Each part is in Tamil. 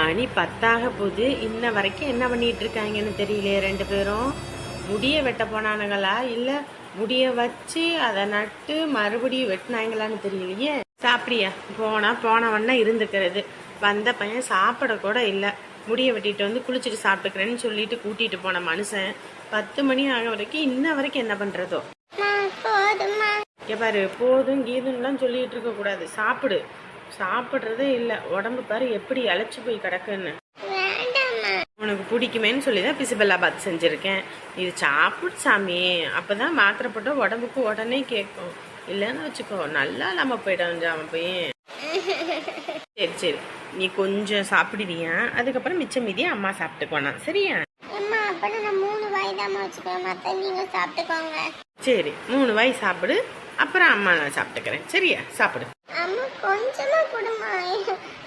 மணி பத்தாக போகுது. இன்ன வரைக்கும் என்ன பண்ணிட்டு இருக்காங்கன்னு தெரியலையே ரெண்டு பேரும். முடிய வெட்ட போனானுங்களா? இல்ல முடிய வச்சு அதை நட்டு மறுபடியும் வெட்டினாங்களான்னு தெரியலையே. சாப்பிடியா போனா போனவன்னா இருந்துக்கிறது. வந்த பையன் சாப்பிட கூட இல்லை. முடிய வெட்டிட்டு வந்து குளிச்சுட்டு சாப்பிட்டுக்கிறேன்னு சொல்லிட்டு கூட்டிட்டு போன மனுஷன் பத்து மணி ஆக வரைக்கும் இன்ன வரைக்கும் என்ன பண்றதோ? இங்க பாரு போதும் கீதும்லாம் சொல்லிட்டு இருக்க கூடாது. சாப்பிடு. சாப்பிட்றதே இல்லை. உடம்பு பாரு எப்படி இழைச்சி போய் கிடக்குன்னு. உனக்கு பிடிக்குமேன்னு சொல்லி தான் பிசிபெல்லாபாத் செஞ்சுருக்கேன். இது சாப்பிடு சாமி. அப்பதான் மாத்திரை போட்டால் உடம்புக்கு உடனே கேட்கும். இல்லைன்னு வச்சுக்கோ நல்லா நம்ம போயிடும் ஜாம போய் சரி சரி. நீ கொஞ்சம் சாப்பிடுவியா? அதுக்கப்புறம் மிச்சம் மீதியை அம்மா சாப்பிட்டுக்கோனா சரியா? சரி மூணு வாய் சாப்பிடு. அப்புறம் அம்மா நான் சாப்பிட்டுக்கிறேன். சரியா? சாப்பிடு. அம்மா கொஞ்சமா கொடுமா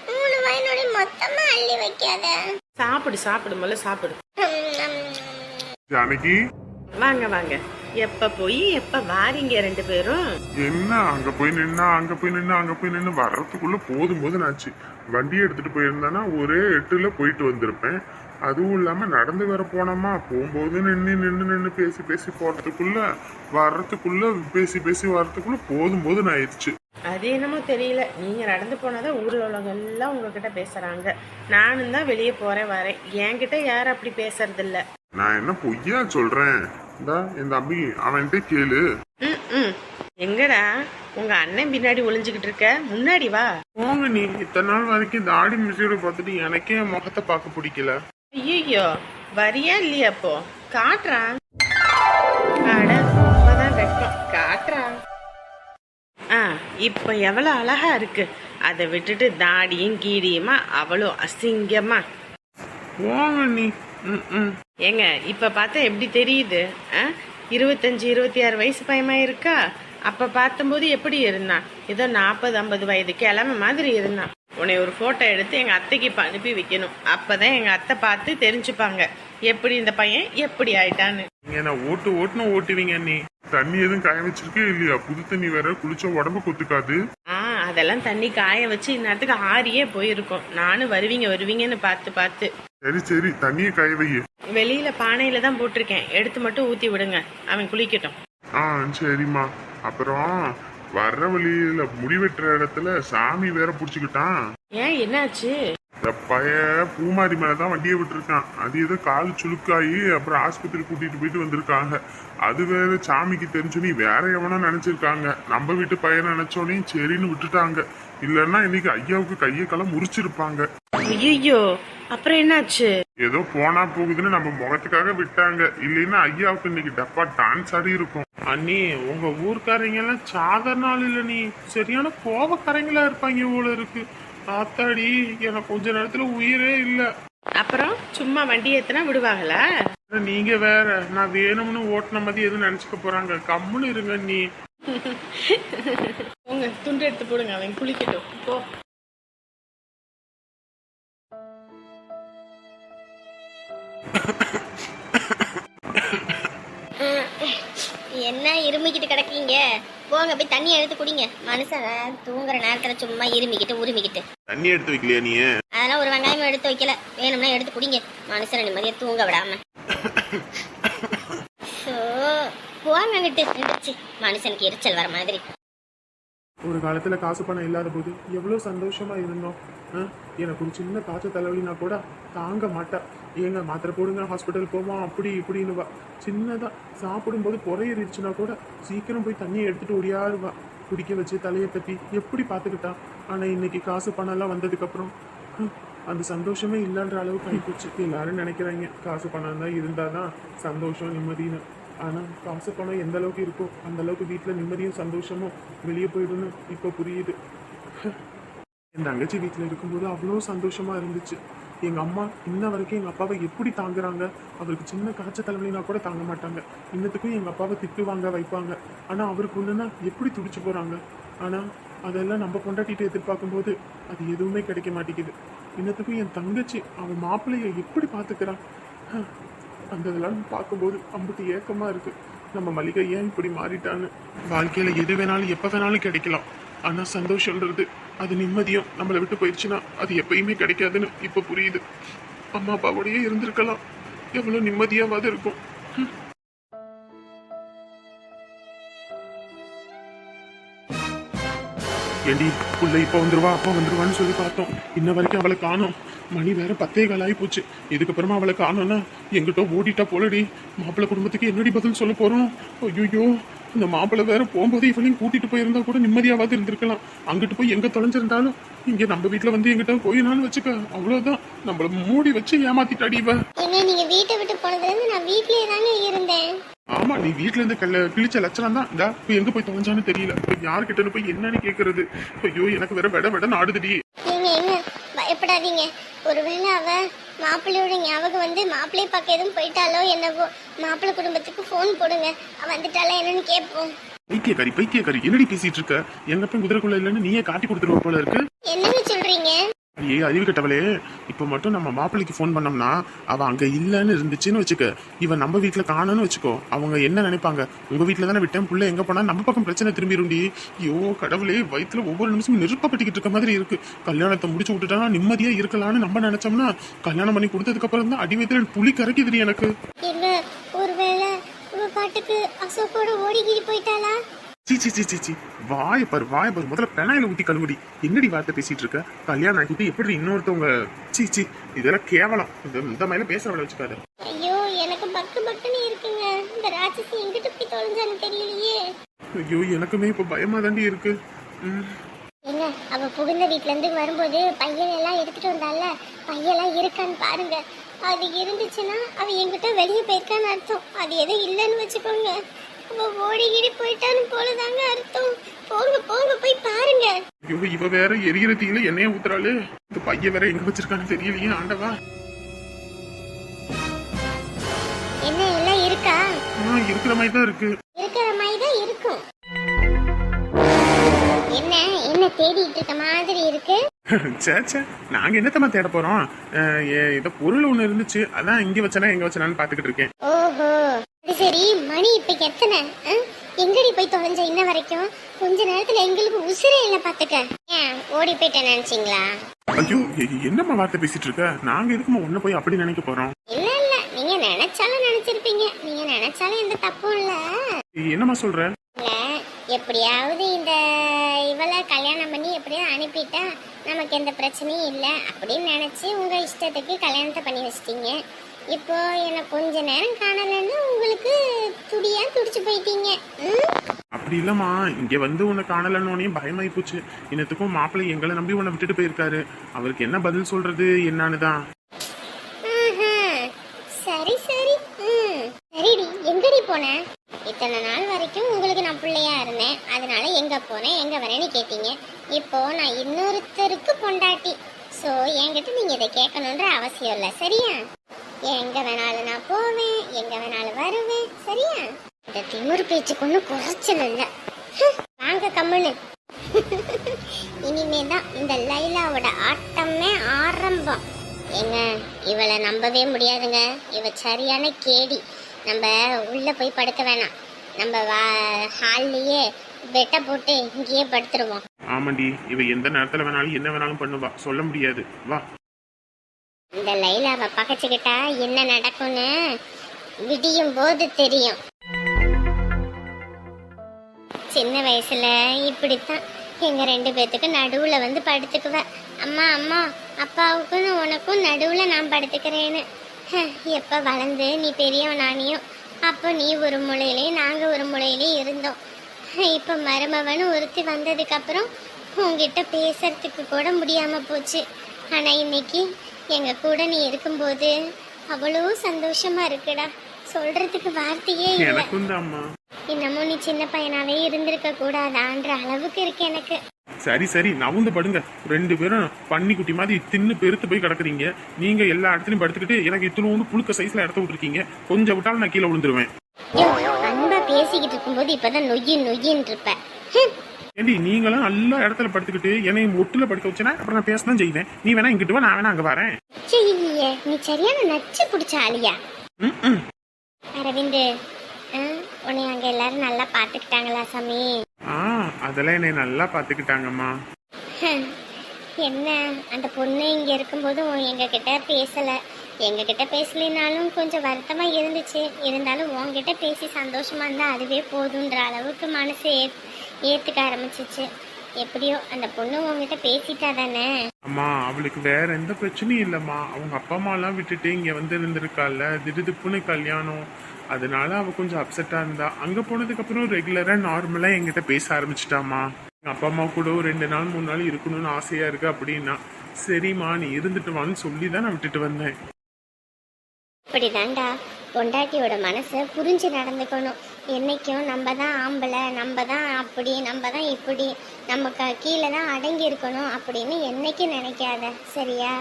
மூணு வாயினோட மொத்தமா அள்ளி வைக்காத. சாப்பிடு சாப்பிடு முதல்ல சாப்பிடு. ஜானகி? வாங்க வாங்க. எப்ப போய் எப்ப வாரீங்க ரெண்டு பேரும்? என்ன அங்க போய் நின்னா அங்க போய் நின்னா அங்க போய் நின்னு வர்றதுக்குள்ள போதும் போதும் ஆச்சு. வண்டி எடுத்துட்டு போயிருந்தானா ஒரே எட்டுல போயிட்டு வந்திருப்பேன். அதுவும் இல்லாம நடந்து வர போனோமா? போகும்போது நின்று நின்று நின்று பேசி பேசி போறதுக்குள்ள வர்றதுக்குள்ள பேசி பேசி வர்றதுக்குள்ள போதும் போதும் ஆயிடுச்சு. அது என்னமோ தெரியல. நீங்க நடந்து போனாதான் ஊர்ல உள்ளவங்க எல்லாம் உங்ககிட்ட பேசுறாங்க. நானும் தான் வெளியே போறேன் வரேன். என்கிட்ட யாரும் அப்படி பேசுறது இல்ல நான் என்ன பொய்யா இந்தா என் தம்பி அவன்கிட்ட கேளு. ம், ம். எங்கடா? உங்க அண்ணன் பின்னாடி ஒளிஞ்சுக்கிட்டு இருக்க. முன்னாடி வா. போங்க நீ. இத்தனை நாள் வரைக்கும் இந்த ஆடி மியூசியோட பார்த்துட்டு எனக்கே என் முகத்தை பார்க்க பிடிக்கல. ஐயோ வரியா இல்லையா அப்போ? காட்டுறான் அட. ஆ இப்போ எவ்வளோ அழகா இருக்கு. அதை விட்டுட்டு தாடியும் கீடியுமா? அவ்வளோ அசிங்கமா. நீ. ஏங்க இப்ப பார்த்தா எப்படி தெரியுது? ஆ? இருபத்தஞ்சு இருபத்தி ஆறு வயசு பையமா இருக்கா? அப்ப பார்த்தம்போது எப்படி இருந்தான்? ஏதோ நாற்பது ஐம்பது வயது கிழமை மாதிரி இருந்தான். உன்னை ஒரு போட்டோ எடுத்து எங்க அத்தைக்கு இப்ப அனுப்பி வைக்கணும். அப்பதான் எங்க அத்தை பார்த்து தெரிஞ்சுப்பாங்க. எப்படி இந்த பையன்? எப்படி ஆயிட்டான்னு. நீங்க என்ன ஓட்டு ஓட்டுன்னு ஓட்டுவீங்க நீ தண்ணி எதுவும் காய வச்சிருக்கே இல்லையா? புது தண்ணி வேற குளிச்சா உடம்பு கொத்துக்காது. ஆ அதெல்லாம் தண்ணி காய வச்சு இந்நேரத்துக்கு ஆறியே போயிருக்கும். நானும் வருவீங்க வருவீங்கன்னு பார்த்து பார்த்து. சரி சரி தண்ணியை காய வை வெளியில பானையில தான் போட்டிருக்கேன். எடுத்து மட்டும் ஊத்தி விடுங்க. அவன் குளிக்கட்டும். ஆ சரிம்மா. அப்புறம் வர்ற வழியில முடி வெட்டுற இடத்துல சாமி வேற புடிச்சுக்கிட்டான். ஏன் என்னாச்சு? இந்த பைய பூமாரி மேலதான் வண்டியை விட்டுருக்கான். அது ஏதோ கால் சுளுக்காயி அப்புறம் ஆஸ்பத்திரி கூட்டிட்டு போயிட்டு வந்திருக்காங்க. அது வேற சாமிக்கு தெரிஞ்சோனே வேற எவனோ நினைச்சிருக்காங்க. நம்ம வீட்டு பையன் நினைச்சோனே சரின்னு விட்டுட்டாங்க. இல்லைன்னா இன்னைக்கு ஐயாவுக்கு கையை காலம் முறிச்சிருப்பாங்க. ஐயோ அப்புறம் என்னாச்சு? ஏதோ போனா போகுதுன்னு நம்ம முகத்துக்காக விட்டாங்க. இல்லைன்னா ஐயாவுக்கு இன்னைக்கு டப்பா டான்ஸ் ஆடி இருக்கும். அண்ணி உங்க ஊர்க்காரங்க எல்லாம் சாதாரண ஆள் இல்ல நீ. சரியான கோபக்காரங்களா இருப்பாங்க போல இருக்கு. ஆத்தாடி எனக்கு கொஞ்ச நேரத்துல உயிரே இல்ல. அப்புறம் சும்மா வண்டி ஏத்துனா விடுவாங்களா? நீங்க வேற. நான் வேணும்னு ஓட்டுன மாதிரி எதுவும் நினைச்சுக்க போறாங்க. கம்முன்னு இருங்க நீ உங்க துண்டு எடுத்து போடுங்க அவன் குளிக்கட்டும். போ. என்ன இருமிக்கிட்டு கிடக்கீங்க? போங்க போய் தண்ணி எடுத்து குடிங்க. மனுஷன் தூங்குற நேரத்துல சும்மா இருமிக்கிட்டு உரிமிக்கிட்டு. தண்ணி எடுத்து வைக்கலையா நீ? அதெல்லாம் ஒரு வெங்காயமும் எடுத்து வைக்கல. வேணும்னா எடுத்து குடிங்க. மனுஷனை நிம்மதியா தூங்க விடாம. போங்க நின்றுச்சு மனுஷனுக்கு எரிச்சல் வர மாதிரி. ஒரு காலத்துல காசு பணம் இல்லாத போது எவ்வளவு சந்தோஷமா இருந்தோம். ஆ? எனக்கு ஒரு சின்ன காய்ச்சல் தலைவலினா கூட தாங்க மாட்டேன் ஏங்க மாத்திரை போடுங்க ஹாஸ்பிட்டல் போவோம் அப்படி இப்படின்னு வா சின்னதா சாப்பிடும்போது புறையறிச்சுனா கூட சீக்கிரம் போய் தண்ணியை எடுத்துட்டு ஓடியாருவா. குடிக்க வச்சு தலையை தட்டி எப்படி பார்த்துக்கிட்டான் ஆனா இன்னைக்கு காசு பணம் எல்லாம் வந்ததுக்கு அப்புறம் அந்த சந்தோஷமே இல்லைன்ற அளவுக்கு ஆயிப்போச்சு. எல்லாரும் நினைக்கிறாங்க காசு பணம் தான் இருந்தாதான் சந்தோஷம் நிம்மதின்னு. ஆனால் காசு பணம் எந்த அளவுக்கு இருக்கோ அந்த அளவுக்கு வீட்டில் நிம்மதியும் சந்தோஷமும் வெளியே போயிடும்னு இப்போ புரியுது. என் தங்கச்சி வீட்டில் இருக்கும்போது அவ்வளோ சந்தோஷமாக இருந்துச்சு. எங்கள் அம்மா இன்ன வரைக்கும் எங்கள் அப்பாவை எப்படி தாங்குறாங்க? அவருக்கு சின்ன காய்ச்சல் தலைவலினா கூட தாங்க மாட்டாங்க. இன்னத்துக்கும் எங்கள் அப்பாவை திட்டுவாங்க வைப்பாங்க. ஆனால் அவருக்கு ஒன்றுன்னா எப்படி துடிச்சு போகிறாங்க ஆனால் அதெல்லாம் நம்ம கொண்டாட்டிட்டு எதிர்பார்க்கும்போது அது எதுவுமே கிடைக்க மாட்டேங்குது. இன்னத்துக்கும் என் தங்கச்சி அவன் மாப்பிள்ளைய எப்படி பார்த்துக்கிறான் அந்த இதெல்லாம் பார்க்கும்போது அம்புட்டு ஏக்கமா இருக்கு. நம்ம மளிகை ஏன் இப்படி மாறிட்டான்னு? வாழ்க்கையில எது வேணாலும் எப்போ வேணாலும் கிடைக்கலாம். ஆனா சந்தோஷம்ன்றது அது நிம்மதியும் நம்மளை விட்டு போயிடுச்சுன்னா அது எப்பயுமே கிடைக்காதுன்னு இப்போ புரியுது. அம்மா அப்பாவோடையே இருந்திருக்கலாம். எவ்வளவு நிம்மதியாவது இருக்கும். எடி புள்ள இப்போ வந்துருவா அப்பா வந்துருவான்னு சொல்லி பார்த்தோம். இன்ன வரைக்கும் அவளை காணோம். மணி வேற பத்தே கால் ஆகி போச்சு. இதுக்கப்புறமா அவளை காணோன்னா எங்கிட்ட ஓடிட்டா போலடி. மாப்பிள்ளை குடும்பத்துக்கு என்னடி பதில் சொல்ல போறோம்? ஐயோ இந்த மாப்பிள்ளை வேற போகும்போது இவளையும் கூட்டிட்டு போயிருந்தா கூட நிம்மதியாவது இருந்திருக்கலாம். அங்கிட்டு போய் எங்க தொலைஞ்சிருந்தாலும் இங்க நம்ம வீட்டுல வந்து எங்கிட்ட போயினான்னு வச்சுக்க அவ்வளவுதான். நம்மள மூடி வச்சு ஏமாத்திட்டாடி இவ. ஏங்க நீங்க வீட்டை விட்டு போனதுலேருந்து நான் வீட்லயே தாங்க இருந்தேன்? ஆமா நீ வீட்ல இருந்து கல்ல கிழிச்ச லட்சணம் தான். இந்த இப்ப எங்க போய் தொலைஞ்சான்னு தெரியல. இப்ப யாருக்கிட்ட போய் என்னன்னு கேக்குறது. ஐயோ எனக்கு வேற விட விட ஏங்க பயப்படாதீங்க. ஒருவேளை அவ மாப்பிள்ளையோட ஞாபகம் வந்து மாப்பிள்ளை பார்க்க எதுவும் போயிட்டாலோ என்னவோ மாப்பிள்ளை குடும்பத்துக்கு ஃபோன் போடுங்க. வந்துட்டாலா என்னன்னு கேட்போம். பைத்தியக்காரி பைத்தியக்காரி என்னடி பேசிட்டு இருக்க? எங்க போய் குதிரைக்குள்ள இல்லைன்னு நீயே காட்டி கொடுத்துருவ போல இருக்கு. என்னங்க சொல்றீங்க? ஏ அறிவு கட்டவளே இப்போ மட்டும் நம்ம மாப்பிள்ளைக்கு ஃபோன் பண்ணோம்னா அவள் அங்கே இல்லைன்னு இருந்துச்சுன்னு வச்சுக்க. இவன் நம்ம வீட்டில் காணும்னு வச்சுக்கோ. அவங்க என்ன நினைப்பாங்க? உங்கள் வீட்டில் தானே விட்டேன் பிள்ளை எங்கே போனால் நம்ம பக்கம் பிரச்சனை திரும்பிடும்டி. ஐயோ கடவுளே வயிற்றுல ஒவ்வொரு நிமிஷமும் நெருப்பப்பட்டுக்கிட்டு இருக்க மாதிரி இருக்குது கல்யாணத்தை முடிச்சு விட்டுட்டா நிம்மதியாக இருக்கலாம்னு நம்ம நினச்சோம்னா கல்யாணம் பண்ணி கொடுத்ததுக்கப்புறம் தான் அடி வயிற்றுல புளி கரைக்குதுடி எனக்கு. ஒருவேளை பாட்டுக்கு அசோக்கோட ஓடிக்கிட்டு போயிட்டாளா? சீ சீ சீ வாய பாரு வாய பாரு. முதல்ல பெனாயில ஊத்தி கழுவுடி என்னடி வார்த்தை பேசிட்டு இருக்க? கல்யாணம் ஆக்கிட்டு எப்படி இன்னொருத்தவங்க? சீ சீ. இதெல்லாம் கேவலம். இந்த இந்த மாதிரி பேசுறவளை வச்சுக்காத. ஐயோ எனக்கு பக்கு பக்குன்னு இருக்குங்க. இந்த ராட்சசி எங்கிட்ட போய் தொலைஞ்சான்னு தெரியலையே. ஐயோ எனக்குமே இப்ப பயமா தாண்டி இருக்கு. என்ன அவ புகுந்த வீட்ல இருந்து வரும்போது பையன் எல்லாம் எடுத்துட்டு வந்தால பையெல்லாம் இருக்கான்னு பாருங்க. அது இருந்துச்சுன்னா அவ எங்கிட்ட வெளியே போயிருக்கான்னு அர்த்தம். அது எதுவும் இல்லைன்னு வச்சுக்கோங்க. அவ ஓடிக்கிடி போயிட்டான்னு போலதாங்க அர்த்தம். போங்க போங்க போய் பாருங்க. ஐயோ இவ வேற எரியிற தீயில எண்ணெய ஊத்துறாளு. இந்த பையன் வேற எங்க வச்சிருக்கான்னு தெரியலையே ஆண்டவா. என்ன எல்லாம் இருக்கா? ஆ இருக்கிற மாதிரி தான் இருக்கு. இருக்கிற மாதிரி தான் இருக்கும். என்ன என்ன தேடிட்டு இருக்க மாதிரி இருக்கு? சே சே நாங்க என்னத்தம்மா தேட போறோம்? ஏதோ பொருள் ஒண்ணு இருந்துச்சு. அதான் இங்க வச்சனா எங்க வச்சனான்னு பாத்துக்கிட்டு இருக்கேன். ஓஹோ. அது சரி மணி இப்ப எத்தனை? எங்கடி போய் தொலைஞ்ச இன்ன வரைக்கும்? கொஞ்ச நேரத்துல எங்களுக்கு உசிரே இல்ல பாத்துக்க. ஏன் ஓடி போயிட்டேன் நினைச்சீங்களா? ஐயோ என்னம்மா வார்த்தை பேசிட்டு இருக்க? நாங்க எதுக்குமா ஒண்ணு போய் அப்படி நினைக்க போறோம்? இல்ல இல்ல. நீங்க நினைச்சாலும் நினைச்சிருப்பீங்க. நீங்க நினைச்சாலும் எந்த தப்பும் இல்ல. என்னம்மா சொல்ற? எப்படியாவது இந்த இவளை கல்யாணம் பண்ணி எப்படியாவது அனுப்பிட்டா நமக்கு எந்த பிரச்சனையும் இல்லை அப்படின்னு நினச்சி உங்கள் இஷ்டத்துக்கு கல்யாணத்தை பண்ணி வச்சிட்டீங்க. இப்போ என்னை கொஞ்ச நேரம் காணலைன்னு உங்களுக்கு துடியா துடிச்சு போயிட்டீங்க. அப்படி இல்லம்மா. இங்க வந்து உன்னை காணலன்னு பயமாயி போச்சு இன்னத்துக்கும் மாப்பிள்ளை எங்களை நம்பி உன்னை விட்டுட்டு போயிருக்காரு. அவருக்கு என்ன பதில் சொல்றது? என்னன்னு தான் ஆஹா. சரி சரி ம் சரிடி எங்கடி போனேன் இத்தனை நாள் வரைக்கும் உங்களுக்கு நான் பிள்ளையா இருந்தேன். அதனால எங்க போனேன் எங்க வரேன்னு கேட்டீங்க. இப்போ நான் இன்னொருத்தருக்கு பொண்டாட்டி. ஸோ என்கிட்ட நீங்க இதை கேட்கணுன்ற அவசியம் இல்லை. சரியா? எங்க வேணாலும் நான் போவேன். எங்க வேணாலும் வருவேன். சரியா? இந்த திமிரு பேச்சுக்கு ஒன்றும் குறைச்சல் இல்லை. வாங்க கம்முன்னு. இனிமே தான் இந்த லைலாவோட ஆட்டமே ஆரம்பம். ஏங்க இவளை நம்பவே முடியாதுங்க. இவ சரியான கேடி. நம்ம உள்ள போய் படுக்க வேணாம். நம்ம வா ஹால்லையே பெட்டை போட்டு இங்கேயே படுத்துருவோம். ஆமாண்டி இவ எந்த நேரத்துல வேணாலும் என்ன வேணாலும் பண்ணுவா. சொல்ல முடியாது. வா. இந்த லைலாவை பகைச்சுக்கிட்டா என்ன நடக்கும்னு விடியும் போது தெரியும். சின்ன வயசுல இப்படித்தான். எங்க ரெண்டு பேத்துக்கு நடுவுல வந்து படுத்துக்குவ. அம்மா அம்மா அப்பாவுக்கும் உனக்கும் நடுவுல நான் படுத்துக்கிறேன்னு. எப்ப வளர்ந்து நீ பெரியவனானியும் அப்போ நீ ஒரு மூலையிலையும் நாங்க ஒரு மூலையிலையும் இருந்தோம். இப்ப மருமவனு ஒருத்தி வந்ததுக்கு அப்புறம் உங்ககிட்ட பேசுறதுக்கு கூட முடியாம போச்சு. ஆனா இன்னைக்கு எங்க கூட நீ இருக்கும்போது அவ்வளோ சந்தோஷமா இருக்குடா. சொல்றதுக்கு வார்த்தையே இல்லை. இன்னமும் நீ சின்ன பையனாவே இருந்திருக்க கூடாதான்ற அளவுக்கு இருக்கு எனக்கு. சரி சரி நவுந்து படுங்க. ரெண்டு பேரும் பன்னி குட்டி மாதிரி தின்னு பெருத்து போய் கிடக்குறீங்க. நீங்க எல்லா இடத்துலயும் படுத்துக்கிட்டு எனக்கு இத்தனோண்டு புழுக்க சைஸ்ல இடத்த விட்டுருக்கீங்க. கொஞ்சம் விட்டாலும் நான் கீழே விழுந்துருவேன். அன்பா பேசிக்கிட்டு இருக்கும்போது இப்பதான் நொய்யி நொய்யின்னு இருப்ப. ஹம். ஏண்டி நீங்களும் நல்ல இடத்துல படுத்துக்கிட்டு என்னை ஒட்டுல படுக்க வச்சனா அப்புறம் நான் பேச தான் செய்வேன். நீ வேணா இங்கிட்டு வா நான் வேணா அங்க வரேன். நீ சரியான நச்சு பிடிச்ச ஆளியா. அரவிந்த் உன்னை அங்க எல்லாரும் நல்லா பாத்துக்கிட்டாங்களா சாமி? ஆ அதெல்லாம் என்னை நல்லா பாத்துக்கிட்டாங்கம்மா ஹம், என்ன? அந்த பொண்ணு இங்க இருக்கும்போதும் எங்ககிட்ட பேசல. எங்ககிட்ட பேசலினாலும் கொஞ்சம் வருத்தமா இருந்துச்சு. இருந்தாலும் உன்கிட்ட பேசி சந்தோஷமா இருந்தா அதுவே போதுன்ற அளவுக்கு மனசு ஏத் ஏத்துக்க ஆரம்பிச்சிச்சு. எப்படியோ அந்த பொண்ணு உன்கிட்ட பேசிட்டா தானே? அம்மா அவளுக்கு வேற எந்த பிரச்சனையும் இல்லைம்மா. அவங்க அப்பா அம்மாலாம் விட்டுட்டு இங்க வந்து இருந்திருக்கால திடுதிப்புன்னு கல்யாணம். அதனால அவள் கொஞ்சம் அப்செட்டாக இருந்தா. அங்கே போனதுக்கப்புறம் ரெகுலராக நார்மலாக எங்கிட்ட பேச ஆரம்பிச்சிட்டாமா அப்பா அம்மா கூட ஒரு ரெண்டு நாள் மூணு நாள் இருக்கணும்னு ஆசையாக இருக்கு அப்படின்னா சரிம்மா நீ இருந்துட்டு வான்னு சொல்லி தான் நான் விட்டுட்டு வந்தேன். இப்படிதான்டா பொண்டாட்டியோட மனசை புரிஞ்சு நடந்துக்கணும். என்னைக்கும் நம்ம தான் ஆம்பளை நம்ம தான் அப்படி நம்ம தான் இப்படி. நமக்கு கீழே தான் அடங்கி இருக்கணும் அப்படின்னு என்றைக்கும் நினைக்காத. சரியா?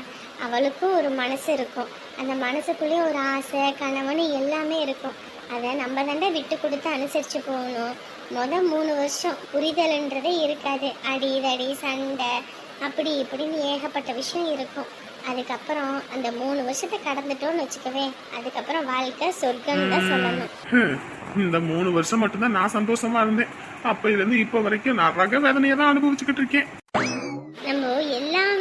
அவளுக்கும் ஒரு மனசு இருக்கும். அந்த மனசுக்குள்ளேயே ஒரு ஆசை கணவனு எல்லாமே இருக்கும். அதை நம்ம தாண்டா விட்டு கொடுத்து அனுசரித்து போகணும். முத மூணு வருஷம் புரிதல்ன்றதே இருக்காது. அடி தடி சண்டை அப்படி இப்படின்னு ஏகப்பட்ட விஷயம் இருக்கும். அதுக்கப்புறம் அந்த மூணு வருஷத்தை கடந்துட்டோம்னு வச்சுக்கவே அதுக்கப்புறம் வாழ்க்கை சொர்க்கம் தான் சொல்லணும். இந்த மூணு வருஷம் மட்டும்தான் நான் சந்தோஷமா இருந்தேன். அப்ப இருந்து இப்போ வரைக்கும் நான் ரக வேதனையை தான் அனுபவிச்சுக்கிட்டு இருக்கேன்.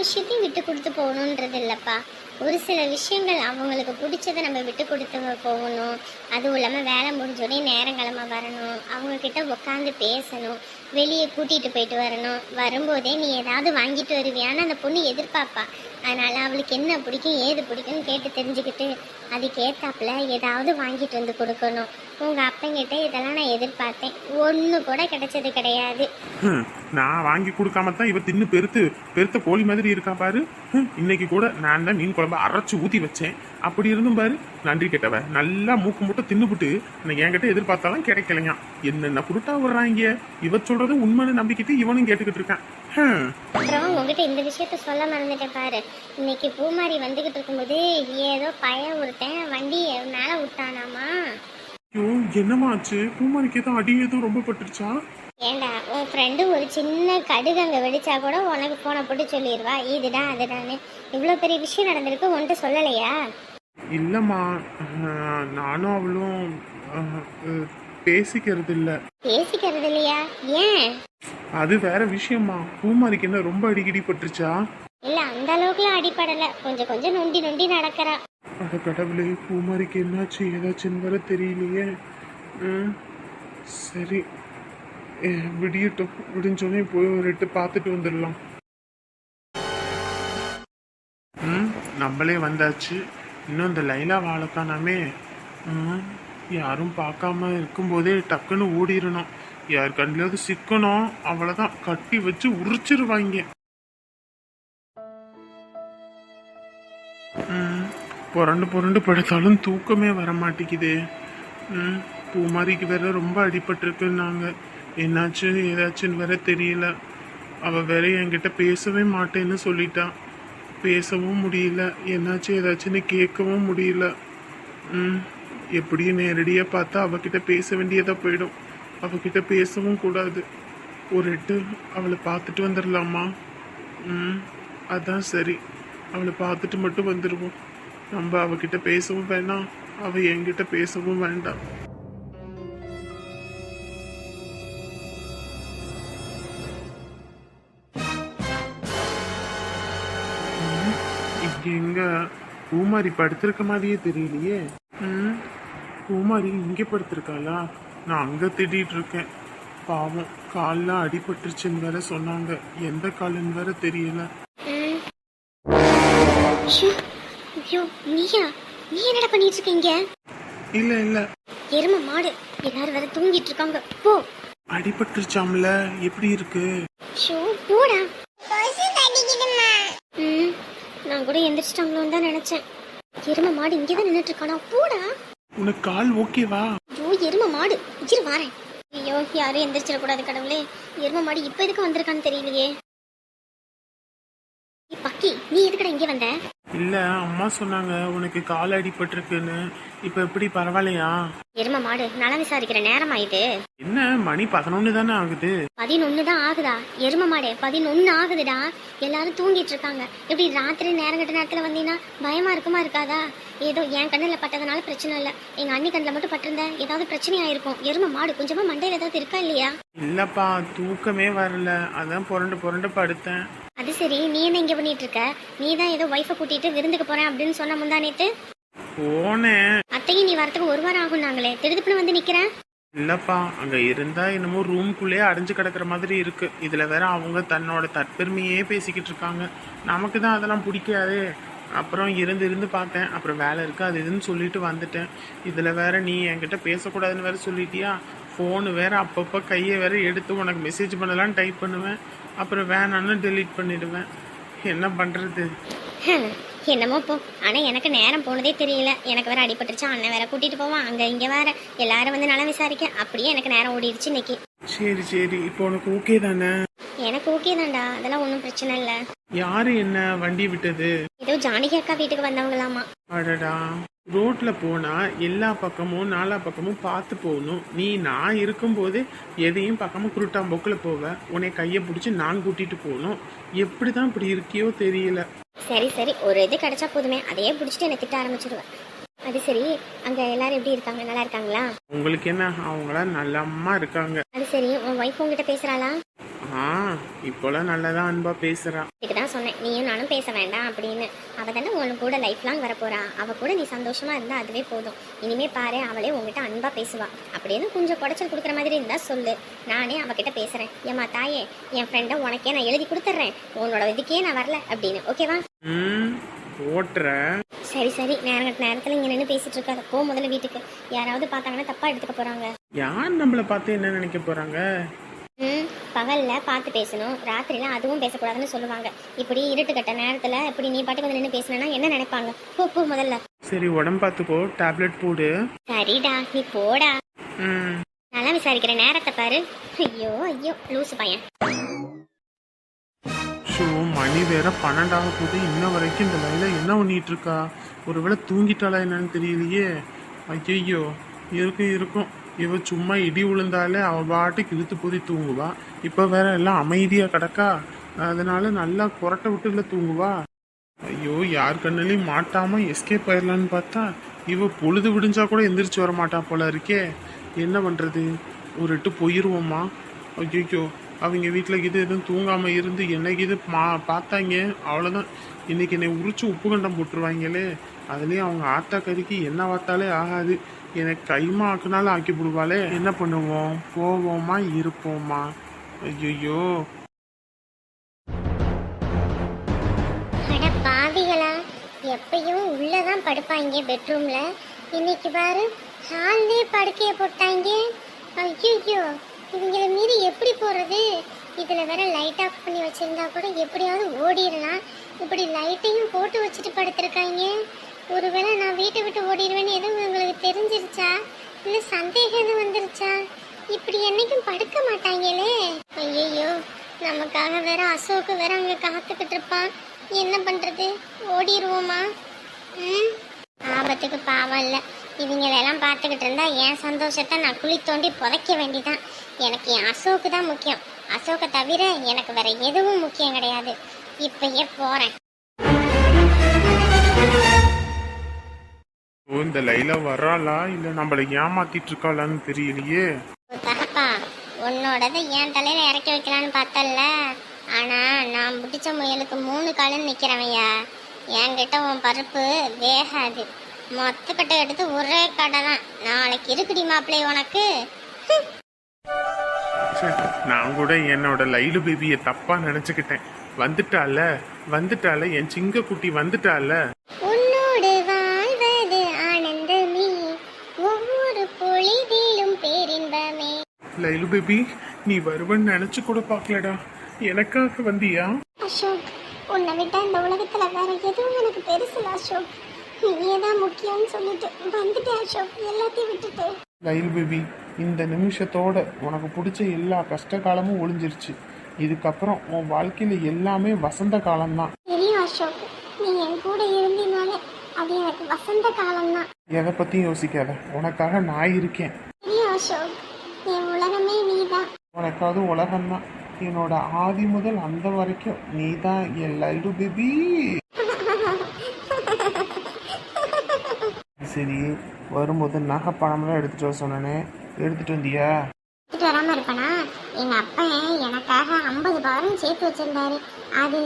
விஷயத்தையும் விட்டு கொடுத்து போகணுன்றது இல்லைப்பா. ஒரு சில விஷயங்கள் அவங்களுக்கு பிடிச்சதை நம்ம விட்டு கொடுத்து போகணும். அதுவும் இல்லாமல் வேலை முடிஞ்சோடனே நேரங்கிழமை வரணும். அவங்கக்கிட்ட உட்காந்து பேசணும். வெளியே கூட்டிகிட்டு போயிட்டு வரணும். வரும்போதே நீ ஏதாவது வாங்கிட்டு வருவியான்னு அந்த பொண்ணு எதிர்பார்ப்பா. அதனால் அவளுக்கு என்ன பிடிக்கும் ஏது பிடிக்கும்னு கேட்டு தெரிஞ்சுக்கிட்டு அதுக்கேற்றாப்புல ஏதாவது வாங்கிட்டு வந்து கொடுக்கணும். உங்கள் அப்பங்கிட்ட இதெல்லாம் நான் எதிர்பார்த்தேன். ஒன்று கூட கிடைச்சது கிடையாது. நான் வாங்கி கொடுக்காம தான் இவ தின்னு பெருத்து பெருத்த கோழி மாதிரி இருக்கா பாரு? இன்னைக்கு கூட நான் தான் மீன் குழம்பு அரைச்சு ஊத்தி வச்சேன். அப்படி இருந்தும் பாரு நன்றி கெட்டவ. நல்லா மூக்கு முட்டை தின்னுபுட்டு இன்னைக்கு என்கிட்ட எதிர்பார்த்தாலும் கிடைக்கலையா என்னென்ன புருட்டா விடுறாங்க? இவ சொல்றது உண்மைன்னு நம்பிக்கிட்டு இவனும் கேட்டுக்கிட்டு இருக்கான். அப்புறம் உங்ககிட்ட இந்த விஷயத்த சொல்ல மறந்துட்டேன் பாரு. இன்னைக்கு பூமாரி வந்துகிட்டு இருக்கும்போது ஏதோ பையன் ஒருத்தன் வண்டி மேல விட்டானாமா ஐயோ என்னமாச்சு பூமாரிக்கு ஏதோ அடி ஏதோ ரொம்ப பட்டுருச்சா? ஏண்டா உன் ஃப்ரெண்டு ஒரு சின்ன கடுகு அங்கே வெடிச்சா கூட உனக்கு போனை போட்டு சொல்லிடுவா இதுடா அதுடான்னு. இவ்வளோ பெரிய விஷயம் நடந்திருக்கு உன்கிட்ட சொல்லலையா? இல்லம்மா நானும் அவளும் பேசிக்கிறது இல்ல. பேசிக்கிறது இல்லையா? ஏன்? அது வேற விஷயமா பூமாரிக்கு என்ன ரொம்ப அடிக்கடி பட்டுருச்சா? இல்ல அந்த அளவுக்குலாம் அடிப்படல கொஞ்சம் கொஞ்சம் நொண்டி நொண்டி நடக்கிறா. அட கடவுளே பூமாரிக்கு என்னாச்சு? ஏதாச்சுன்னு வர தெரியலையே. ம், சரி. விடியட்டும். விடிஞ்சோடனே போய் ஒரு எட்டு பார்த்துட்டு வந்துடலாம். ம் நம்மளே வந்தாச்சு. இன்னும் இந்த லைலா வாழைக்கானாமே யாரும் பார்க்காம இருக்கும்போதே டக்குன்னு ஓடிடணும். யார் கண்ணிலாவது சிக்கணும் அவ்வளோதான் கட்டி வச்சு உரிச்சிருவாங்க. புரண்டு புரண்டு படுத்தாலும் தூக்கமே வர மாட்டேங்குதே பூமாரிக்கு வேற ரொம்ப அடிபட்டிருக்குன்னாங்க. என்னாச்சு ஏதாச்சுன்னு வேற தெரியல. அவள் வேற என்கிட்ட பேசவே மாட்டேன்னு சொல்லிட்டான் பேசவும் முடியல. என்னாச்சு ஏதாச்சுன்னு கேட்கவும் முடியல. ம் எப்படியும் நேரடியாக பார்த்தா அவகிட்ட பேச வேண்டியதாக போயிடும். அவகிட்ட பேசவும் கூடாது. ஒரு எட்டு அவளை பார்த்துட்டு வந்துடலாமா? ம் அதான் சரி. அவளை பார்த்துட்டு மட்டும் வந்துடுவோம் நம்ம அவகிட்ட பேசவும் வேணாம். அவள் என்கிட்ட பேசவும் வேண்டாம். எங்க பூமாரி படுத்திருக்க மாதிரியே தெரியலையே. ம். பூமாரி இங்கே படுத்திருக்காளா? நான் அங்க தேடிட்டு இருக்கேன். பாவம் கால்லாம் அடிபட்டுருச்சுன்னு வேற சொன்னாங்க. எந்த காலுன்னு வேற தெரியல. ம். ஐயோ, ஐயோ நீயா? நீ என்னடா பண்ணிட்டு இருக்கீங்க இல்ல இல்ல. எரும மாடு. எல்லாரும் வேற தூங்கிட்டு இருக்காங்க போ. அடிபட்டுருச்சாம்ல? எப்படி இருக்கு? ஷோ போடா. நான் கூட எந்திரிச்சிட்டாங்களோன்னு தான் நினைச்சேன். எரும மாடு இங்கே தான் நின்றுட்டு இருக்கானா போடா. உனக்கு கால் ஓகேவா? ஐயோ எரும மாடு. இரு வாரேன். ஐயோ யாரும் எந்திரிச்சிடக்கூடாது கடவுளே. எரும மாடு இப்போ எதுக்கு வந்திருக்கான்னு தெரியலையே. பக்கி நீ எதுக்குடா இங்கே வந்த? இல்ல அம்மா சொன்னாங்க உனக்கு கால் அடிபட்டிருக்குன்னு. இப்ப எப்படி பரவாயில்லையா? எரும மாடு நலம் விசாரிக்கிற நேரம் ஆயிட்டு என்ன மணி பதினொன்னு தானே ஆகுது? பதினொன்னு தான் ஆகுதா? எரும மாடு பதினொன்னு ஆகுதுடா. எல்லாரும் தூங்கிட்டு இருக்காங்க. இப்படி ராத்திரி நேரம் கட்ட நேரத்துல வந்தீங்கன்னா பயமா இருக்குமா இருக்காதா? ஏதோ என் கண்ணில் பட்டதுனால பிரச்சனை இல்லை. எங்க அண்ணி கண்ணில் மட்டும் பட்டிருந்தா ஏதாவது பிரச்சனையா இருக்கும். எரும மாடு கொஞ்சமா மண்டையில ஏதாவது இருக்கா இல்லையா? இல்லப்பா தூக்கமே வரல. அதான் புரண்டு புரண்டு படுத்தேன். அது சரி நீ என்ன இங்க பண்ணிட்டு இருக்க நீ தான் ஏதோ ஒய்ஃபை கூட்டிட்டு விருந்துக்கு போறேன் அப்படின்னு சொன்ன முந்தா நேத்து? போனேன் அத்தையும் நீ வரத்துக்கு ஒரு வாரம் ஆகும் நாங்களே திடுதுப்புன்னு வந்து நிக்கிறேன் இல்லப்பா அங்க இருந்தா என்னமோ ரூம்குள்ளேயே அடைஞ்சு கிடக்குற மாதிரி இருக்கு. இதுல வேற அவங்க தன்னோட தற்பெருமையே பேசிக்கிட்டு இருக்காங்க. நமக்கு தான் அதெல்லாம் பிடிக்காதே. அப்புறம் இருந்து இருந்து பார்த்தேன். அப்புறம் வேலை இருக்கு அது இதுன்னு சொல்லிட்டு வந்துட்டேன். இதுல வேற நீ என்கிட்ட பேசக்கூடாதுன்னு வேற சொல்லிட்டியா? ஃபோனு வேற அப்பப்போ கையை வேற எடுத்து உனக்கு மெசேஜ் பண்ணலாம் டைப் பண்ணுவேன். அப்புறம் வேணான்னு டெலீட் பண்ணிடுவேன். என்ன பண்றது? ஹம், என்னமோ போ. ஆனா எனக்கு நேரம் போனதே தெரியல. எனக்கு வேற அடிபட்டுருச்சு. அண்ணன் வேற கூட்டிட்டு போவான் அங்க இங்க வேற. எல்லாரும் வந்து நல்லா விசாரிக்க. அப்படியே எனக்கு நேரம் ஓடிடுச்சு இன்னைக்கு. சரி சரி. இப்போ உனக்கு ஓகே தானே? எனக்கு ஓகே தான்டா. அதெல்லாம் ஒன்றும் பிரச்சனை இல்லை. யாரு என்ன வண்டி விட்டது? ஏதோ ஜானகி அக்கா வீட்டுக்கு வந்தவங்களாமா. அடடா. ரோட்ல போனா எல்லா பக்கமும் நாலா பக்கமும் பார்த்து போகணும். நீ நான் இருக்கும்போது எதையும் பக்கமும் குருட்டாம்போக்கில் போவ. உன்னை கையை பிடிச்சி நான் கூட்டிட்டு போகணும். எப்படி தான் இப்படி இருக்கியோ தெரியல. சரி சரி. ஒரு இது கிடைச்சா போதுமே. அதையே பிடிச்சிட்டு என்னை திட்ட ஆரம்பிச்சிடுவேன் அது சரி. அங்க எல்லாரும் எப்படி இருக்காங்க? நல்லா இருக்காங்களா? உங்களுக்கு என்ன? அவங்களாம் நல்லம்மா இருக்காங்க. அது சரி. உன் ஒய்ஃப் உங்ககிட்ட பேசுறாளா? ஆ இப்போலாம் நல்லதான் அன்பா பேசுறா. இதுக்கு தான் சொன்னேன். நீயும் நானும் பேச வேண்டாம் அப்படின்னு. அவ தானே உன் கூட லைஃப் லாங் வரப்போறா அவ கூட நீ சந்தோஷமா இருந்தா அதுவே போதும். இனிமே பாரு அவளே உங்ககிட்ட அன்பா பேசுவா. அப்படின்னு கொஞ்சம் குடைச்சல் கொடுக்குற மாதிரி இருந்தா சொல்லு. நானே அவகிட்ட பேசுறேன். ஏமா தாயே என் ஃப்ரெண்டை உனக்கே நான் எழுதி கொடுத்துட்றேன். உன்னோட இதுக்கே நான் வரல அப்படின்னு. ஓகேவா ம் ஓட்டுற சரி சரி. நேரம் நேரத்தில் இங்கே நின்று பேசிட்டு இருக்காத. போ முதல்ல வீட்டுக்கு. யாராவது பார்த்தாங்கன்னா தப்பா எடுத்துக்க போறாங்க. யார் நம்மளை பார்த்து என்ன நினைக்க போறாங்க? ம் பகல்ல பார்த்து பேசணும். ராத்திரில அதுவும் பேசக்கூடாதுன்னு சொல்லுவாங்க. இப்படி இருட்டு கட்ட நேரத்துல இப்படி நீ பாட்டுக்கு வந்து நின்று பேசினா என்ன நினைப்பாங்க? போ போ முதல்ல. சரி உடம்பு பார்த்துக்கோ. டேப்லெட் போடு. சரிடா நீ போடா. ம். நல்லா விசாரிக்கிற நேரத்தை பாரு. ஐயோ ஐயோ லூசு பையன். ஷோ மணி வேற பன்னெண்டாக போகுது. இன்ன வரைக்கும் இந்த லைல என்ன பண்ணிட்டு இருக்கா? ஒருவேளை தூங்கிட்டாளா என்னன்னு தெரியலையே. ஐயோ இருக்கும் இருக்கும். இவ சும்மா இடி விழுந்தாலே அவள் பாட்டுக்கு இழுத்து போதி தூங்குவா. இப்போ வேற எல்லாம் அமைதியாக கிடக்கா? அதனால நல்லா குரட்டை விட்டு இல்லை தூங்குவா. ஐயோ யார் கண்ணிலையும் மாட்டாமல் எஸ்கேப் ஆயிடலான்னு பார்த்தா இவ பொழுது விடிஞ்சா கூட எந்திரிச்சு வர மாட்டா போல இருக்கே. என்ன பண்ணுறது ஒரு எட்டு போயிருவோமா? ஐயோ அவங்க வீட்டில் இது எதுவும் தூங்காமல் இருந்து என்னைக்கு இது மா பார்த்தாங்க. அவ்வளோதான் இன்னைக்கு என்னை உரிச்சு உப்பு கண்டம் போட்டுருவாங்களே. அதுலேயும் அவங்க ஆத்தா கறிக்கு என்ன பார்த்தாலே ஆகாது. எனக்கு கைமாக்குனாலும் ஆக்கி விடுவாளே என்ன பண்ணுவோம்? போவோமா இருப்போமா ஐயோ பாவிகளா எப்பயும் உள்ளதான் படுப்பாங்க பெட்ரூம்ல. இன்னைக்கு பாரு ஹால்லே படுக்கைய போட்டாங்க ஐயோ இவங்கள மீறி எப்படி போறது? இதுல வேற லைட் ஆஃப் பண்ணி வச்சிருந்தா கூட எப்படியாவது ஓடிடலாம் இப்படி லைட்டையும் போட்டு வச்சுட்டு படுத்திருக்காங்க ஒருவேளை நான் வீட்டை விட்டு ஓடிடுவேன்னு எதுவும் உங்களுக்கு தெரிஞ்சிருச்சா? இல்ல சந்தேகம் எதுவும் வந்துருச்சா? இப்படி என்னைக்கும் படுக்க மாட்டாங்களே. ஐயோ நமக்காக வேற அசோக்கு வேற அங்க காத்துக்கிட்டு இருப்பான். என்ன பண்றது? ஓடிடுவோமா ம்? ஆபத்துக்கு பாவம் இல்லை. இவங்களெல்லாம் பார்த்துக்கிட்டு இருந்தா என் சந்தோஷத்தை நான் குழி தோண்டி புதைக்க வேண்டிதான். எனக்கு என் அசோக்கு தான் முக்கியம். அசோக்கை தவிர எனக்கு வேற எதுவும் முக்கியம் கிடையாது. இப்பயே போறேன். ஓ இந்த லைலா வர்றாளா இல்லை நம்மளை ஏமாத்திட்டு இருக்காளான்னு தெரியலையே தகப்பா உன்னோடதை என் தலையில இறக்கி வைக்கலான்னு பார்த்தல்ல. ஆனா நான் பிடிச்ச முயலுக்கு மூணு காலுன்னு நிக்கிறவையா என்கிட்ட உன் பருப்பு வேகாது. மொத்த கட்டை எடுத்து ஒரே கடை தான் நாளைக்கு இருக்குடி மாப்பிள்ளை உனக்கு. ச்சே, நான் கூட என்னோட லைலு பேபியை தப்பா நினைச்சுக்கிட்டேன். வந்துட்டால? வந்துட்டால? என் சிங்க குட்டி வந்துட்டால? லைலு பேபி நீ வருவன்னு நினைச்சு கூட பார்க்கலடா. எனக்காக வந்தியா? அசோக் உன்னை விட்டா இந்த உலகத்துல வேற எதுவும் எனக்கு பெருசுல அசோக். நீயே தான் முக்கியம்னு சொல்லிட்டு வந்துட்டேன் அசோக். எல்லாத்தையும் விட்டுட்டு. லைலு பேபி இந்த நிமிஷத்தோட உனக்கு பிடிச்ச எல்லா கஷ்ட காலமும் ஒளிஞ்சிருச்சு. இதுக்கப்புறம் உன் வாழ்க்கையில எல்லாமே வசந்த காலம்தான். தெரியும் அசோக். நீ என் கூட இருந்தினால அது எனக்கு வசந்த காலம்தான். எதை பத்தியும் யோசிக்காத. உனக்காக நான் இருக்கேன். தெரியும் அசோக். உனக்காவது உலகம்தான் என்னோட ஆதி முதல் அந்த வரைக்கும் நீ தான் என் லைடு பேபி சரி வரும்போது நகை பணம்லாம் எடுத்துட்டு வர சொன்னேனே. எடுத்துட்டு வந்தியா? எடுத்துட்டு வராம இருப்பேனா? எங்க அப்பா எனக்காக ஐம்பது பவரும் சேர்த்து வச்சிருந்தாரு. அது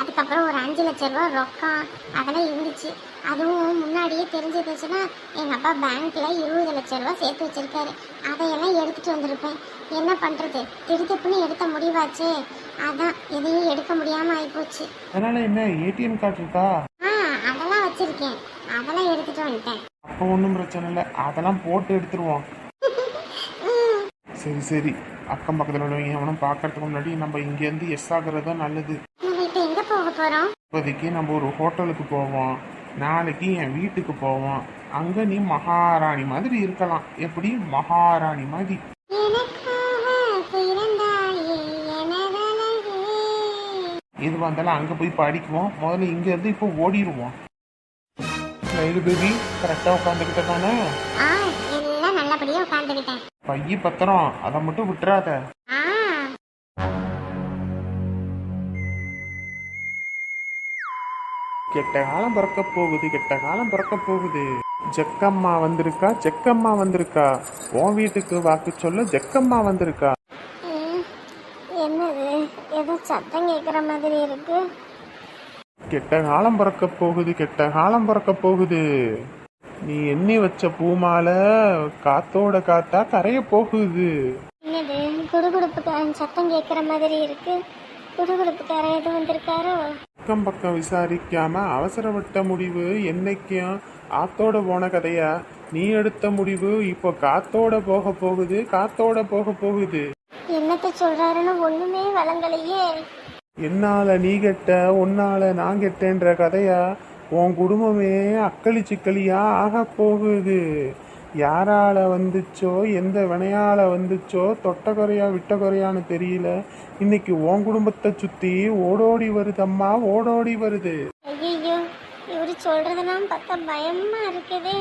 அதுக்கப்புறம் ஒரு அஞ்சு லட்ச ரூபா ரொக்கம் அதெல்லாம் இருந்துச்சு. அதுவும் முன்னாடியே தெரிஞ்சிருந்துச்சுன்னா எங்க அப்பா பேங்க்ல இருபது லட்ச ரூபா சேர்த்து வச்சிருக்காரு. அதையெல்லாம் எடுத்துட்டு வந்திருப்பேன். என்ன பண்றது? திடுத்துப்புன்னு எடுத்த முடிவாச்சு. அதான் எதையும் எடுக்க முடியாம ஆயிப்போச்சு. அதனால என்ன ஏடிஎம் கார்டு இருக்கா? ஆ அதெல்லாம் வச்சிருக்கேன். அதெல்லாம் எடுத்துட்டு வந்துட்டேன். அப்போ ஒன்றும் பிரச்சனை இல்லை. அதெல்லாம் போட்டு எடுத்துருவோம். சரி சரி. அக்கம் பக்கத்தில் உள்ளவங்க எவனும் பார்க்கறதுக்கு முன்னாடி நம்ம இங்கேருந்து எஸ் ஆகுறது தான் நல்லது. இப்போதைக்கு நம்ம ஒரு ஹோட்டலுக்கு போவோம். நாளைக்கு என் வீட்டுக்கு போவோம். அங்கே நீ மகாராணி மாதிரி இருக்கலாம். எப்படி? மகாராணி மாதிரி. எனக்காக பிறந்தாயே எனதழகே எது வந்தாலும் அங்கே போய் படிக்குவோம். முதல்ல இங்கேருந்து இப்போ ஓடிடுவோம். ஸ்மைலு பேபி கரெக்டாக உட்காந்துக்கிட்ட தானே பைய பத்திரம் அதை மட்டும் விட்டுறாத. கெட்ட காலம் பிறக்க போகுது கெட்ட காலம் பிறக்க போகுது. ஜக்கம்மா வந்திருக்கா ஜக்கம்மா வந்திருக்கா? உன் வீட்டுக்கு வாக்கு சொல்ல ஜக்கம்மா வந்திருக்கா? என்னது? ஏதோ சத்தம் கேட்குற மாதிரி இருக்கு. கெட்ட காலம் பிறக்க போகுது கெட்ட காலம் பிறக்க போகுது. நீ எண்ணி வச்ச பூமால காத்தோட காத்தா கரைய போகுது. என்னது? குடுகுடுப்புக்காரன் சத்தம் கேட்குற மாதிரி இருக்கு. குடுகுடுப்புக்காரன் எதுவும் வந்திருக்காரோ? அக்கம் பக்கம் விசாரிக்காம அவசரப்பட்ட முடிவு என்னைக்கும் ஆத்தோட போன கதையா? நீ எடுத்த முடிவு இப்போ காத்தோட போக போகுது காத்தோட போக போகுது. என்னத்த சொல்றாருன்னு ஒண்ணுமே வழங்கலையே. என்னால நீ கெட்ட உன்னால நான் கெட்டேன்ற கதையா? உன் குடும்பமே அக்களி சிக்கலியா ஆக போகுது. யாரால வந்துச்சோ எந்த வினையால வந்துச்சோ தொட்ட குறையா விட்ட குறையான்னு தெரியல. இன்னைக்கு உன் குடும்பத்தை சுத்தி ஓடோடி வருதம்மா ஓடோடி வருது. ஐயோ இவரு சொல்றதெல்லாம் பார்த்தா பயமா இருக்குதே.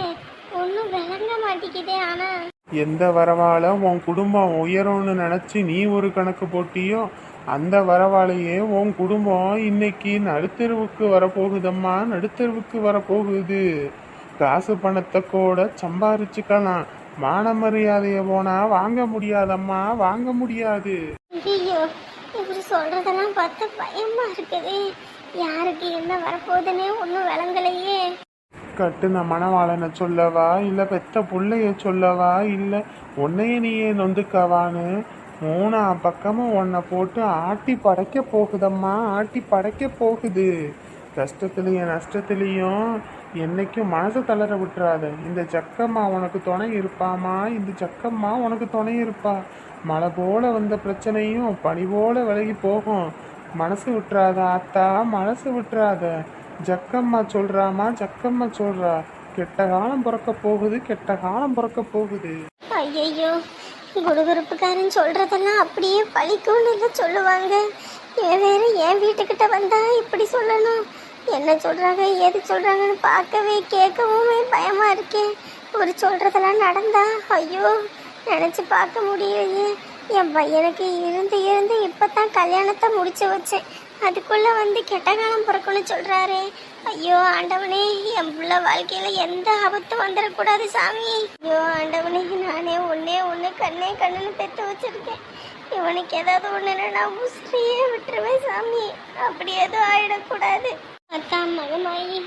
ஒன்றும் விளங்க மாட்டேங்குதே ஆனா. எந்த வரவால உன் குடும்பம் உயரும்னு நினைச்சு நீ ஒரு கணக்கு போட்டியோ அந்த வரவாலேயே உன் குடும்பம் இன்னைக்கு நடுத்தெருவுக்கு வரப்போகுதம்மா நடுத்தெருவுக்கு வரப்போகுது. காசு பணத்தை கூட சம்பாரிச்சுக்கலாம். மான மரியாதைய போனா வாங்க முடியாதம்மா வாங்க முடியாது. ஐயோ இவரு சொல்றதெல்லாம் பார்த்தா பயமா இருக்குதே. யாருக்கு என்ன வரப்போகுதுன்னே ஒன்றும் விளங்கலையே. கட்டுன மணவாளனை சொல்லவா இல்ல பெத்த புள்ளைய சொல்லவா இல்ல உன்னைய நீயே நொந்துக்கவான்னு மூணா பக்கமும் உன்னை போட்டு ஆட்டி படைக்க போகுதம்மா ஆட்டி படைக்க போகுது. கஷ்டத்துலேயும் நஷ்டத்துலேயும் என்னைக்கும் மனசை தளர விட்டுறாத. இந்த ஜக்கம்மா உனக்கு துணை இருப்பாம்மா இந்த ஜக்கம்மா உனக்கு துணை இருப்பா. மழை போல் வந்த பிரச்சனையும் பனி போல் விலகி போகும். மனசு விட்டுறாத ஆத்தா மனசு விட்டுறாத. ஜக்கம்மா சொல்கிறாமா ஜக்கம்மா சொல்கிறா கெட்ட காலம் பிறக்க போகுது கெட்ட காலம் பிறக்க போகுது. ஐயோ குடுகுறுப்புக்காரன் சொல்றதெல்லாம் அப்படியே பழிக்கும்னு எல்லாம் சொல்லுவாங்க? இவன் வேற என் வீட்டுக்கிட்ட வந்தா இப்படி சொல்லணும். என்ன சொல்றாங்க ஏது சொல்றாங்கன்னு பார்க்கவே கேட்கவுமே பயமா இருக்கேன் ஒரு சொல்றதெல்லாம் நடந்தா ஐயோ நினைச்சு பார்க்க முடியலையே. என் பையனுக்கு இருந்து இருந்து இப்பதான் கல்யாணத்தை முடிச்சு வச்சேன். அதுக்குள்ள வந்து கெட்ட காலம் பிறக்கணும்னு சொல்றாரு. ஐயோ ஆண்டவனே என் புள்ள வாழ்க்கையில எந்த ஆபத்தும் வந்துடக்கூடாது சாமி. ஐயோ ஆண்டவனே நானே ஒன்னே ஒண்ணு கண்ணே கண்ணுன்னு பெத்து வச்சிருக்கேன். இவனுக்கு ஏதாவது ஒன்று நான் உசிரியே விட்டுருவேன் சாமி. அப்படி எதுவும் ஆயிடக்கூடாது. அத்தா மகமாயி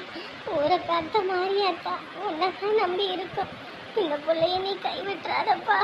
ஊரை பார்த்த மாதிரி அத்தா உன்னைதான் நம்பி இருக்கோம். இந்த பிள்ளைய நீ கைவிட்டுறாதப்பா.